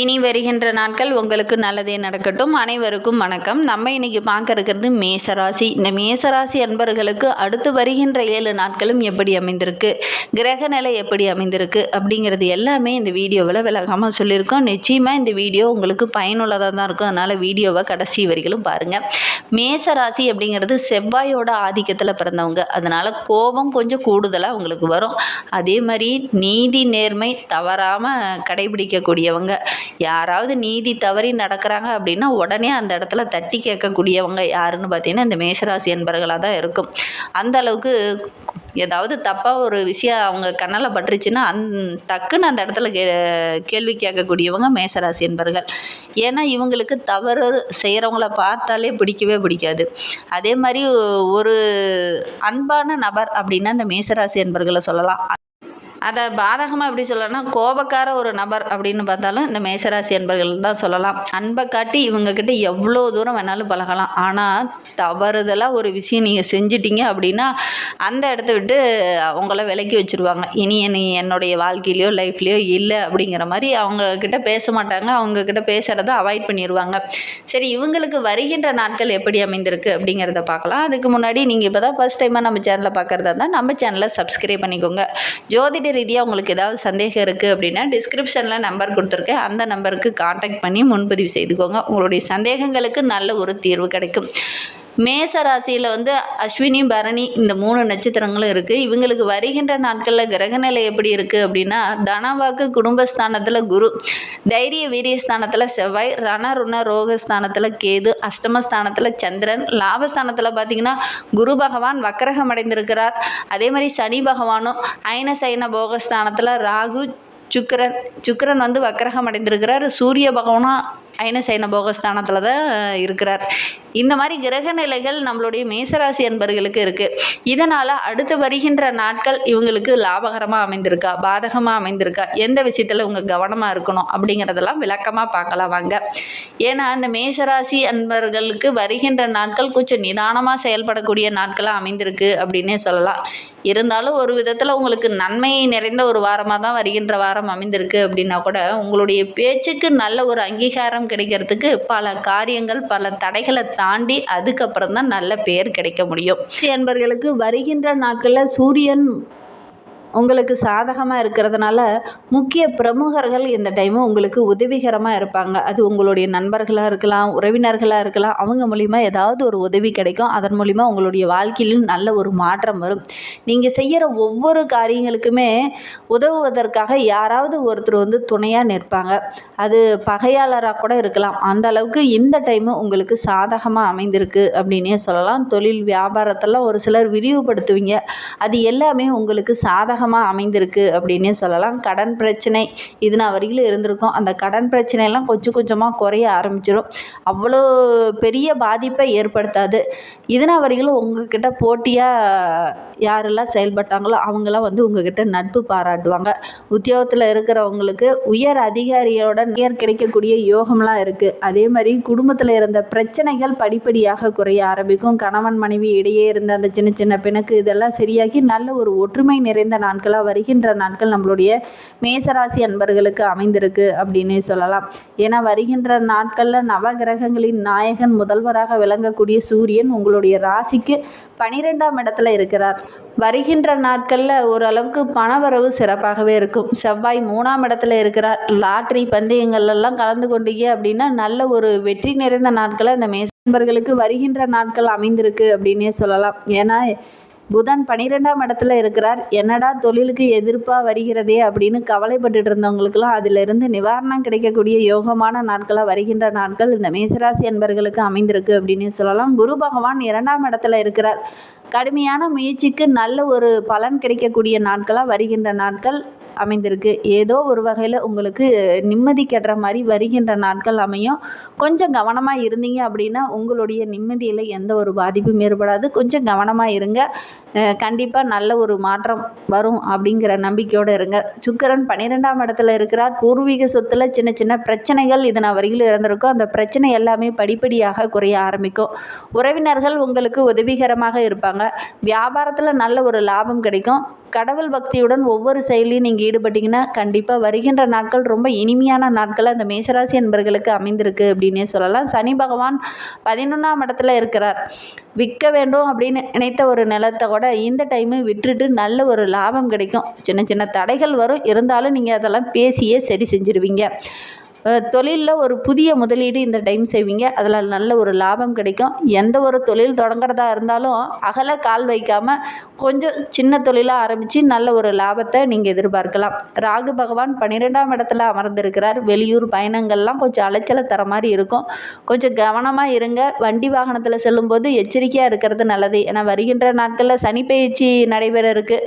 இனி வருகின்ற நாட்கள் உங்களுக்கு நல்லதே நடக்கட்டும். அனைவருக்கும் வணக்கம். நம்ம இன்னைக்கு பார்க்க இருக்கிறது மேசராசி. இந்த மேசராசி அன்பர்களுக்கு அடுத்து வருகின்ற ஏழு நாட்களும் எப்படி அமைந்திருக்கு? கிரக நிலை எப்படி அமைந்திருக்கு? அப்படிங்கிறது எல்லாமே இந்த வீடியோவில் விளக்கமாக சொல்லியிருக்கோம். நிச்சயமாக இந்த வீடியோ உங்களுக்கு பயனுள்ளதாக தான் இருக்கும். அதனால் வீடியோவை கடைசி வரிகளும் பாருங்கள் மேசராசி அப்படிங்கிறது செவ்வாயோட ஆதிக்கத்தில் பிறந்தவங்க. அதனால் கோபம் கொஞ்சம் கூடுதலாக உங்களுக்கு வரும். அதே மாதிரி நீதி நேர்மை தவறாமல் கடைபிடிக்கக்கூடியவங்க. யாராவது நீதி தவறி நடக்கிறாங்க அப்படின்னா உடனே அந்த இடத்துல தட்டி கேட்கக்கூடியவங்க யாருன்னு பார்த்தீங்கன்னா இந்த மேசராசி என்பர்களாக தான் இருக்கும். அந்த அளவுக்கு ஏதாவது தப்பாக ஒரு விஷயம் அவங்க கண்ணில் பட்டுருச்சுன்னா அந் டக்குன்னு அந்த இடத்துல கே கேள்வி கேட்கக்கூடியவங்க மேசராசி என்பர்கள் ஏன்னா இவங்களுக்கு தவறு செய்கிறவங்கள பார்த்தாலே பிடிக்கவே பிடிக்காது. அதே மாதிரி ஒரு அன்பான நபர் அப்படின்னா இந்த மேசராசி என்பர்களை சொல்லலாம். அதை பாதகமாக எப்படி சொல்லலாம்னா கோபக்கார ஒரு நபர் அப்படின்னு பார்த்தாலும் இந்த மேசராசி என்பர்கள் தான் சொல்லலாம். அன்பை காட்டி இவங்கக்கிட்ட எவ்வளோ தூரம் வேணாலும் பழகலாம். ஆனால் தவறுதலாக ஒரு விஷயம் நீங்கள் செஞ்சிட்டீங்க அப்படின்னா அந்த இடத்த விட்டு அவங்கள விலக்கி வச்சுருவாங்க. இனி நீ என்னுடைய வாழ்க்கையிலையோ லைஃப்லேயோ இல்லை அப்படிங்கிற மாதிரி அவங்கக்கிட்ட பேச மாட்டாங்க. அவங்கக்கிட்ட பேசுகிறத அவாய்ட் பண்ணிடுவாங்க சரி இவங்களுக்கு வருகின்ற நாட்கள் எப்படி அமைந்திருக்கு அப்படிங்கிறத பார்க்கலாம். அதுக்கு முன்னாடி நீங்கள் இப்போ தான் ஃபஸ்ட் டைமாக நம்ம சேனலை பார்க்குறதா இருந்தால் நம்ம சேனலை சப்ஸ்கிரைப் பண்ணிக்கோங்க. ஜோதிட ரீதியாக உங்களுக்கு ஏதாவது சந்தேகம் இருக்குது அப்படின்னா டிஸ்கிரிப்ஷனில் நம்பர் கொடுத்துருக்கேன். அந்த நம்பருக்கு காண்டாக்ட் பண்ணி முன்பதிவு செய்துக்கோங்க. உங்களுடைய சந்தேகங்களுக்கு நல்ல ஒரு தீர்வு கிடைக்கும். மேச ராசியில் வந்து அஸ்வினி பரணி இந்த மூணு நட்சத்திரங்களும் இருக்குது இவங்களுக்கு வருகின்ற நாட்களில் கிரகநிலை எப்படி இருக்குது அப்படின்னா தனவாக்கு குடும்பஸ்தானத்தில் குரு தைரிய வீரியஸ்தானத்தில் செவ்வாய் ரண ருண ரோகஸ்தானத்தில் கேது அஷ்டமஸ்தானத்தில் சந்திரன் லாபஸ்தானத்தில் பார்த்திங்கன்னா குரு பகவான் வக்கரகம் அடைந்திருக்கிறார். அதே மாதிரி சனி பகவானும் ஐன சைன போகஸ்தானத்தில் ராகு சுக்கரன் சுக்கரன் வந்து வக்கரகம் அடைந்திருக்கிறார். சூரிய பகவானும் அயன சைன போகஸ்தானத்தில் தான் இருக்கிறார். இந்த மாதிரி கிரக நிலைகள் நம்மளுடைய மேசராசி அன்பர்களுக்கு இருக்குது இதனால் அடுத்து வருகின்ற நாட்கள் இவங்களுக்கு லாபகரமாக அமைந்திருக்கா பாதகமாக அமைந்திருக்கா எந்த விஷயத்தில் இவங்க கவனமாக இருக்கணும் அப்படிங்கிறதெல்லாம் விளக்கமாக பார்க்கலாம் வாங்க. ஏன்னா இந்த மேசராசி அன்பர்களுக்கு வருகின்ற நாட்கள் கொஞ்சம் நிதானமாக செயல்படக்கூடிய நாட்களாக அமைந்திருக்கு அப்படின்னே சொல்லலாம். இருந்தாலும் ஒரு விதத்தில் உங்களுக்கு நன்மை நிறைந்த ஒரு வாரமாக தான் வருகின்ற வாரம் அமைந்திருக்கு அப்படின்னா கூட உங்களுடைய பேச்சுக்கு நல்ல ஒரு அங்கீகாரம் கிடைக்கிறதுக்கு பல காரியங்கள் பல தடைகளை தாண்டி அதுக்கப்புறம் தான் நல்ல பெயர் கிடைக்க முடியும். என்பர்களுக்கு வருகின்ற நாட்களில் சூரியன் உங்களுக்கு சாதகமாக இருக்கிறதுனால முக்கிய பிரமுகர்கள் இந்த டைமு உங்களுக்கு உதவிகரமாக இருப்பாங்க. அது உங்களுடைய நண்பர்களாக இருக்கலாம் உறவினர்களாக இருக்கலாம் அவங்க மூலிமா ஏதாவது ஒரு உதவி கிடைக்கும். அதன் மூலிமா உங்களுடைய வாழ்க்கையிலும் நல்ல ஒரு மாற்றம் வரும். நீங்கள் செய்கிற ஒவ்வொரு காரியங்களுக்குமே உதவுவதற்காக யாராவது ஒருத்தர் வந்து துணையாக நிற்பாங்க. அது பகையாளராக கூட இருக்கலாம். அந்த அளவுக்கு இந்த டைமு உங்களுக்கு சாதகமாக அமைந்திருக்கு அப்படின்னே சொல்லலாம். தொழில் வியாபாரத்தெல்லாம் ஒரு சிலர் விரிவுபடுத்துவீங்க. அது எல்லாமே உங்களுக்கு சாதகமாக அமைந்திருக்கு அப்படின்னே சொல்லலாம். கடன் பிரச்சனை இது நான் வரையிலும் இருந்திருக்கும். அந்த கடன் பிரச்சனையெல்லாம் கொஞ்சம் கொஞ்சமாக குறைய ஆரம்பிச்சிடும் அவ்வளோ பெரிய பாதிப்பை ஏற்படுத்தாது. இதனா வரையிலும் உங்ககிட்ட போட்டியாக யாரெல்லாம் செயல்பட்டாங்களோ அவங்களாம் வந்து உங்ககிட்ட நட்பு பாராட்டுவாங்க. உத்தியோகத்தில் இருக்கிறவங்களுக்கு உயர் அதிகாரியோட நேர் கிடைக்கக்கூடிய யோகம்லாம் இருக்குது அதே மாதிரி குடும்பத்தில் இருந்த பிரச்சனைகள் படிப்படியாக குறைய ஆரம்பிக்கும். கணவன் மனைவி இடையே இருந்த அந்த சின்ன சின்ன பிணக்கு இதெல்லாம் சரியாகி நல்ல ஒரு ஒற்றுமை நிறைந்த நாட்களாக வருகின்ற நாட்கள் நம்மளுடைய மேசராசி அன்பர்களுக்கு அமைந்திருக்கு அப்படின்னு சொல்லலாம். ஏன்னா வருகின்ற நாட்களில் நவகிரகங்களின் நாயகன் முதல்வராக விளங்கக்கூடிய சூரியன் உங்களுடைய ராசிக்கு பனிரெண்டாம் இடத்துல இருக்கிறார். வருகின்ற நாட்களில் ஓரளவுக்கு பணவரவு சிறப்பாகவே இருக்கும். செவ்வாய் மூணாம் இடத்துல இருக்கிறார். லாட்ரி பந்தயங்கள்லாம் கலந்து கொண்டீங்க அப்படின்னா நல்ல ஒரு வெற்றி நிறைந்த நாட்களை மேச மேசன்பர்களுக்கு வருகின்ற நாட்கள் அமைந்திருக்கு அப்படின்னே சொல்லலாம். ஏன்னா புதன் பன்னிரெண்டாம் இடத்துல இருக்கிறார். என்னடா தொழிலுக்கு எதிர்ப்பாக வருகிறதே அப்படின்னு கவலைப்பட்டுட்டு இருந்தவங்களுக்கெல்லாம் அதிலிருந்து நிவாரணம் கிடைக்கக்கூடிய யோகமான நாட்களாக வருகின்ற நாட்கள் இந்த மேசராசி என்பர்களுக்கு அமைந்திருக்கு அப்படின்னு சொல்லலாம். குரு பகவான் இரண்டாம் இடத்துல இருக்கிறார். கடுமையான முயற்சிக்கு நல்ல ஒரு பலன் கிடைக்கக்கூடிய நாட்களாக வருகின்ற நாட்கள். அமைந்திருக்கு. ஏதோ ஒரு வகையில் உங்களுக்கு நிம்மதி கெடுற மாதிரி வருகின்ற நாட்கள் அமையும். கொஞ்சம் கவனமாக இருந்தீங்க அப்படின்னா உங்களுடைய நிம்மதியில் எந்த ஒரு பாதிப்பும் ஏற்படாது. கொஞ்சம் கவனமாக இருங்க. கண்டிப்பாக நல்ல ஒரு மாற்றம் வரும் அப்படிங்கிற நம்பிக்கையோடு இருங்க. சுக்கரன் பன்னிரெண்டாம் இடத்துல இருக்கிறார். பூர்வீக சொத்தில் சின்ன சின்ன பிரச்சனைகள் இது நான் வரையில் இருந்திருக்கும். அந்த பிரச்சனை எல்லாமே படிப்படியாக குறைய ஆரம்பிக்கும். உறவினர்கள் உங்களுக்கு உதவிகரமாக இருப்பாங்க. வியாபாரத்தில் நல்ல ஒரு லாபம் கிடைக்கும். கடவுள் பக்தியுடன் ஒவ்வொரு செயலையும் நீங்கள் ஈடுபட்டிங்கன்னா கண்டிப்பாக வருகின்ற நாட்கள் ரொம்ப இனிமையான நாட்கள் அந்த மேசராசி என்பர்களுக்கு அமைந்திருக்கு அப்படின்னே சொல்லலாம். சனி பகவான் பதினொன்றாம் இடத்துல இருக்கிறார். விற்க வேண்டும் அப்படின்னு நினைத்த ஒரு நிலத்தை கூட இந்த டைமு விட்டுட்டு நல்ல ஒரு லாபம் கிடைக்கும். சின்ன சின்ன தடைகள் வரும். இருந்தாலும் நீங்கள் அதெல்லாம் பேசியே சரி செஞ்சுருவீங்க. தொழிலில் ஒரு புதிய முதலீடு இந்த டைம் செய்வீங்க. அதில் நல்ல ஒரு லாபம் கிடைக்கும். எந்த ஒரு தொழில் தொடங்குறதா இருந்தாலும் அகல கால் வைக்காமல் கொஞ்சம் சின்ன தொழிலாக ஆரம்பித்து நல்ல ஒரு லாபத்தை நீங்கள் எதிர்பார்க்கலாம். ராகு பகவான் பன்னிரெண்டாம் இடத்துல அமர்ந்திருக்கிறார். வெளியூர் பயணங்கள்லாம் கொஞ்சம் அலைச்சலை தர மாதிரி இருக்கும். கொஞ்சம் கவனமாக இருங்க. வண்டி வாகனத்தில் செல்லும்போது எச்சரிக்கையாக இருக்கிறது நல்லது. ஏன்னா வருகின்ற நாட்களில் சனி பயிற்சி நடைபெற இருக்குது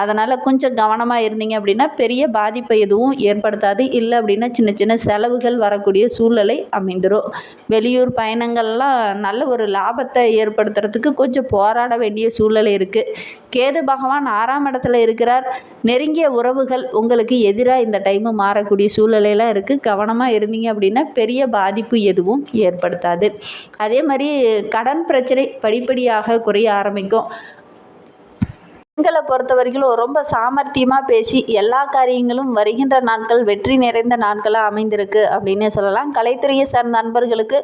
அதனால் கொஞ்சம் கவனமாக இருந்தீங்க அப்படின்னா பெரிய பாதிப்பை எதுவும் ஏற்படுத்தாது. இல்லை அப்படின்னா சின்ன சின்ன செலவுகள் வரக்கூடிய சூழ்நிலை அமைந்துடும் வெளியூர் பயணங்கள்லாம் நல்ல ஒரு லாபத்தை ஏற்படுத்துறதுக்கு கொஞ்சம் போராட வேண்டிய சூழ்நிலை இருக்குது கேது பகவான் ஆறாம் இடத்துல இருக்கிறார். நெருங்கிய உறவுகள் உங்களுக்கு எதிராக இந்த டைமு மாறக்கூடிய சூழ்நிலையெல்லாம் இருக்குது கவனமாக இருந்தீங்க அப்படின்னா பெரிய பாதிப்பு எதுவும் ஏற்படுத்தாது. அதே மாதிரி கடன் பிரச்சனை படிப்படியாக குறைய ஆரம்பிக்கும். பெண்களை பொறுத்த வரைக்கும் ரொம்ப சாமர்த்தியமாக பேசி எல்லா காரியங்களும் வருகின்ற நாட்கள் வெற்றி நிறைந்த நாட்களாக அமைந்திருக்கு அப்படின்னே சொல்லலாம். கலைத்துறையை சார்ந்த நண்பர்களுக்கு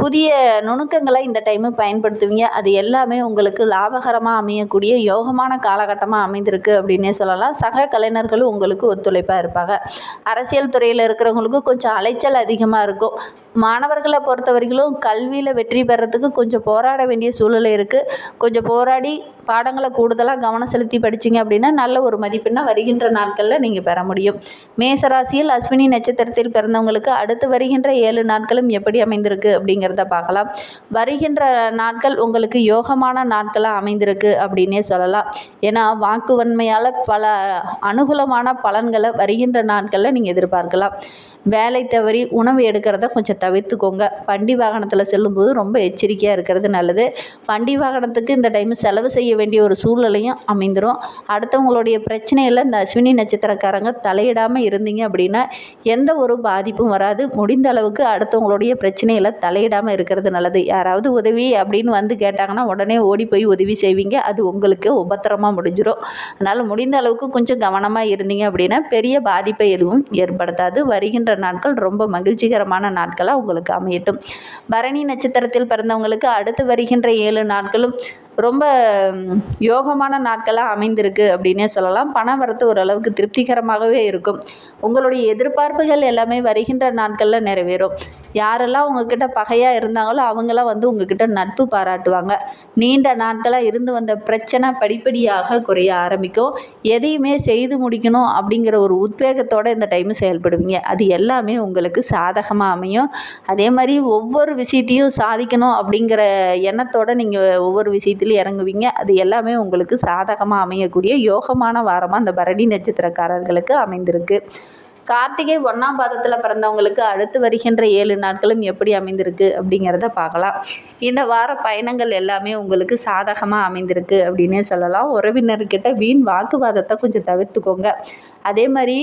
புதிய நுணுக்கங்களை இந்த டைமு பயன்படுத்துவீங்க. அது எல்லாமே உங்களுக்கு லாபகரமாக அமையக்கூடிய யோகமான காலகட்டமாக அமைந்திருக்கு அப்படின்னே சொல்லலாம். சக கலைஞர்களும் உங்களுக்கு ஒத்துழைப்பாக இருப்பாங்க. அரசியல் துறையில் இருக்கிறவங்களுக்கு கொஞ்சம் அலைச்சல் அதிகமாக இருக்கும். மாணவர்களை பொறுத்தவரைக்கும் கல்வியில் வெற்றி பெறத்துக்கு கொஞ்சம் போராட வேண்டிய சூழ்நிலை இருக்குது கொஞ்சம் போராடி பாடங்களை கூடுதலாக கவனம் செலுத்தி படிச்சிங்க அப்படின்னா நல்ல ஒரு மதிப்பெண்ணாக வருகின்ற நாட்களில் நீங்கள் பெற முடியும். மேசராசியில் அஸ்வினி நட்சத்திரத்தில் பிறந்தவங்களுக்கு அடுத்து வருகின்ற ஏழு நாட்களும் எப்படி அமைந்திருக்கு? அப்படிங்கிறத பார்க்கலாம். வருகின்ற நாட்கள் உங்களுக்கு யோகமான நாட்களாக அமைந்திருக்கு அப்படின்னே சொல்லலாம். ஏன்னா வாக்கு வன்மையால் பல அனுகூலமான பலன்களை வருகின்ற நாட்களில் நீங்கள் எதிர்பார்க்கலாம். வேலை தவறி உணவு எடுக்கிறத கொஞ்சம் தவிர்த்துக்கோங்க. வண்டி வாகனத்தில் செல்லும்போது ரொம்ப எச்சரிக்கையாக இருக்கிறது நல்லது. வண்டி வாகனத்துக்கு இந்த டைம் செலவு செய்ய வேண்டிய ஒரு சூழ்நிலையும் அமைந்துடும் அடுத்தவங்களுடைய பிரச்சனையில் இந்த அஸ்வினி நட்சத்திரக்காரங்க தலையிடாமல் இருந்தீங்க அப்படின்னா எந்த ஒரு பாதிப்பும் வராது. முடிந்த அளவுக்கு அடுத்தவங்களுடைய பிரச்சனையில் தலையிடாமல் இருக்கிறது நல்லது. யாராவது உதவி அப்படின்னு வந்து கேட்டாங்கன்னா உடனே ஓடி போய் உதவி செய்வீங்க. அது உங்களுக்கு உபத்திரமாக முடிஞ்சிடும் அதனால் முடிந்த அளவுக்கு கொஞ்சம் கவனமாக இருந்தீங்க அப்படின்னா பெரிய பாதிப்பை எதுவும் ஏற்படுத்தாது. வருகின்ற வருகின்ற நாட்கள் ரொம்ப மகிழ்ச்சிகரமான நாட்களாக உங்களுக்கு அமையட்டும். பரணி நட்சத்திரத்தில் பிறந்தவங்களுக்கு அடுத்து வருகின்ற ஏழு நாட்களும் ரொம்ப யோகமான நாட்களாக அமைந்திருக்கு அப்படின்னே சொல்லலாம். பண வரத்து ஓரளவுக்கு திருப்திகரமாகவே இருக்கும். உங்களுடைய எதிர்பார்ப்புகள் எல்லாமே வருகின்ற நாட்களில் நிறைவேறும். யாரெல்லாம் உங்ககிட்ட பகையாக இருந்தாங்களோ அவங்களாம் வந்து உங்ககிட்ட நட்பு பாராட்டுவாங்க. நீண்ட நாட்களாக இருந்து வந்த பிரச்சனை படிப்படியாக குறைய ஆரம்பிக்கும். எதையுமே செய்து முடிக்கணும் அப்படிங்கிற ஒரு உத்வேகத்தோடு இந்த டைமு செயல்படுவீங்க. அது எல்லாமே உங்களுக்கு சாதகமாக அமையும். அதே மாதிரி ஒவ்வொரு விஷயத்தையும் சாதிக்கணும் அப்படிங்கிற எண்ணத்தோடு நீங்கள் ஒவ்வொரு விஷயத்தையும் விஷயத்தில் இறங்குவீங்க. அது எல்லாமே உங்களுக்கு சாதகமாக அமையக்கூடிய யோகமான வாரமாக அந்த பரணி நட்சத்திரக்காரர்களுக்கு அமைந்திருக்கு. கார்த்திகை ஒன்றாம் பாதத்தில் பிறந்தவங்களுக்கு அடுத்து வருகின்ற ஏழு நாட்களும் எப்படி அமைந்திருக்கு அப்படிங்கிறத பார்க்கலாம். இந்த வார பயணங்கள் எல்லாமே உங்களுக்கு சாதகமாக அமைந்திருக்கு அப்படின்னே சொல்லலாம். உறவினர்கிட்ட வீண் வாக்குவாதத்தை கொஞ்சம் தவிர்த்துக்கோங்க. அதே மாதிரி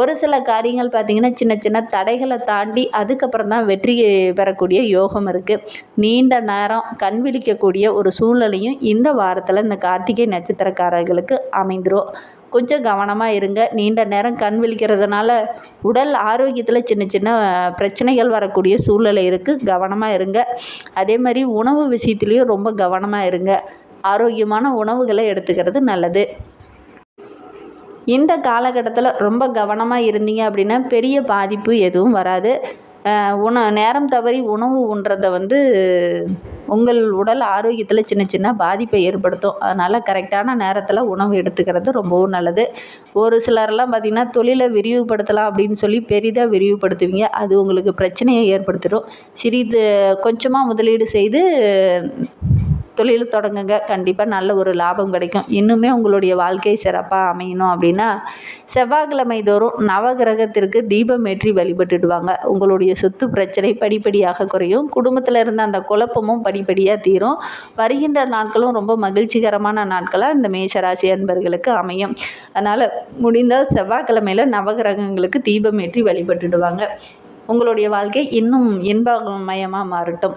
ஒரு சில காரியங்கள் பார்த்திங்கன்னா சின்ன சின்ன தடைகளை தாண்டி அதுக்கப்புறம் தான் வெற்றி பெறக்கூடிய யோகம் இருக்குது நீண்ட நேரம் கண் விழிக்கக்கூடிய ஒரு சூழ்நிலையும் இந்த வாரத்தில் இந்த கார்த்திகை நட்சத்திரக்காரர்களுக்கு அமைந்துடும் கொஞ்சம் கவனமாக இருங்க. நீண்ட நேரம் கண் விழிக்கிறதுனால உடல் ஆரோக்கியத்தில் சின்ன சின்ன பிரச்சனைகள் வரக்கூடிய சூழ்நிலை இருக்குது கவனமாக இருங்க. அதே மாதிரி உணவு விஷயத்துலேயும் ரொம்ப கவனமாக இருங்க. ஆரோக்கியமான உணவுகளை எடுத்துக்கிறது நல்லது. இந்த காலகட்டத்தில் ரொம்ப கவனமாக இருந்தீங்க அப்படின்னா பெரிய பாதிப்பு எதுவும் வராது. உண நேரம் தவறி உணவு உண்றதை வந்து உங்கள் உடல் ஆரோக்கியத்தில் சின்ன சின்ன பாதிப்பை ஏற்படுத்தும். அதனால் கரெக்டான நேரத்தில் உணவு எடுத்துக்கிறது ரொம்பவும் நல்லது. ஒரு சிலர்லாம் பார்த்திங்கன்னா தொழிலை விரிவுபடுத்தலாம் அப்படின்னு சொல்லி பெரிதாக விரிவுபடுத்துவீங்க. அது உங்களுக்கு பிரச்சனையை ஏற்படுத்திடும். சிறிது கொஞ்சமாக முதலீடு செய்து தொழில் தொடங்குங்க. கண்டிப்பாக நல்ல ஒரு லாபம் கிடைக்கும். இன்னுமே உங்களுடைய வாழ்க்கை சிறப்பாக அமையணும் அப்படின்னா செவ்வாய்க்கிழமை தோறும் நவகிரகத்திற்கு தீபம் ஏற்றி வழிபட்டுடுவாங்க. உங்களுடைய சொத்து பிரச்சனை படிப்படியாக குறையும். குடும்பத்தில் இருந்த அந்த குழப்பமும் படிப்படியாக தீரும். வருகின்ற நாட்களும் ரொம்ப மகிழ்ச்சிகரமான நாட்களாக இந்த மேஷராசி அன்பர்களுக்கு அமையும். அதனால் முடிந்தால் செவ்வாய்க்கிழமையில் நவகிரகங்களுக்கு தீபம் ஏற்றி வழிபட்டுடுவாங்க. உங்களுடைய வாழ்க்கை இன்னும் இன்பமயமாக மாறட்டும்.